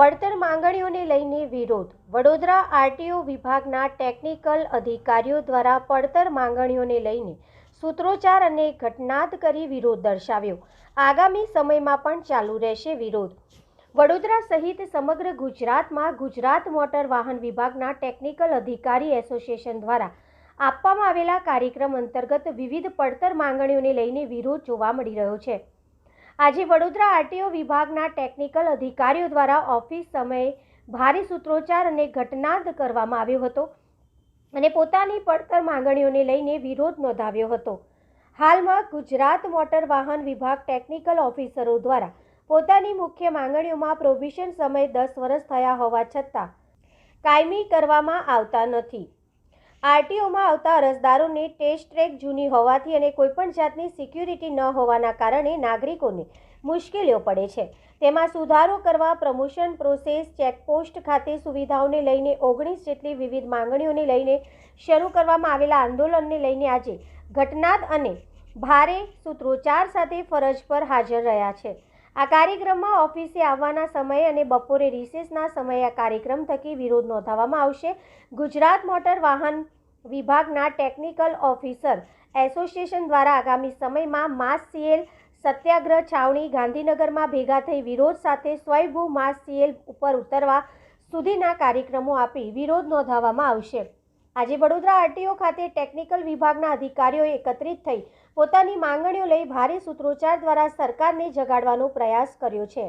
પડતર માંગણીઓને લઈને વિરોધ. વડોદરા આરટીઓ વિભાગના ટેકનિકલ અધિકારીઓ દ્વારા પડતર માંગણીઓને લઈને સૂત્રોચ્ચાર અને ઘટનાદ કરી વિરોધ દર્શાવ્યો. આગામી સમયમાં પણ ચાલુ રહેશે વિરોધ. વડોદરા સહિત સમગ્ર ગુજરાતમાં ગુજરાત મોટર વાહન વિભાગના ટેકનિકલ અધિકારી એસોસિએશન દ્વારા આપવામાં આવેલા કાર્યક્રમ અંતર્ગત વિવિધ પડતર માંગણીઓને લઈને વિરોધ જોવા મળી રહ્યો છે. આજે વડોદરા આરટીઓ વિભાગના ટેકનિકલ અધિકારીઓ દ્વારા ઓફિસ સમયે ભારે સૂત્રોચ્ચાર અને ઘટનાદ કરવામાં આવ્યો હતો અને પોતાની પડતર માંગણીઓને લઈને વિરોધ નોંધાવ્યો હતો. હાલમાં ગુજરાત મોટર વાહન વિભાગ ટેકનિકલ ઓફિસરો દ્વારા પોતાની મુખ્ય માંગણીઓમાં પ્રોવિશન સમય દસ વર્ષ થયા હોવા છતાં કાયમી કરવામાં આવતા નથી. આરટીઓમાં આવતા અરજદારોની ટેસ્ટ ટ્રેક જૂની હોવાથી અને કોઈપણ જાતની સિક્યુરિટી ન હોવાના કારણે નાગરિકોને મુશ્કેલીઓ પડે છે. તેમાં સુધારો કરવા, પ્રમોશન પ્રોસેસ, ચેકપોસ્ટ ખાતે સુવિધાઓને લઈને ઓગણીસ જેટલી વિવિધ માંગણીઓને લઈને શરૂ કરવામાં આવેલા આંદોલનને લઈને આજે ઘટનાદ અને ભારે સૂત્રોચ્ચાર સાથે ફરજ પર હાજર રહ્યા છે. આ કાર્યક્રમમાં ઓફિસે આવવાના સમયે અને બપોરે રિસેસના સમયે આ કાર્યક્રમ થકી વિરોધ નોંધાવવામાં આવશે. ગુજરાત મોટર વાહન વિભાગના ટેકનિકલ ઓફિસર એસોસિએશન દ્વારા આગામી સમયમાં માસ સીએલ સત્યાગ્રહ છાવણી ગાંધીનગરમાં ભેગા થઈ વિરોધ સાથે સ્વયંભૂ માસ સીએલ ઉપર ઉતરવા સુધીના કાર્યક્રમો આપી વિરોધ નોંધાવવામાં આવશે. આજે વડોદરા આરટીઓ ખાતે ટેકનિકલ વિભાગના અધિકારીઓ એકત્રિત થઈ પોતાની માંગણીઓ લઈ ભારે સૂત્રોચ્ચાર દ્વારા સરકારને જગાડવાનો પ્રયાસ કર્યો છે.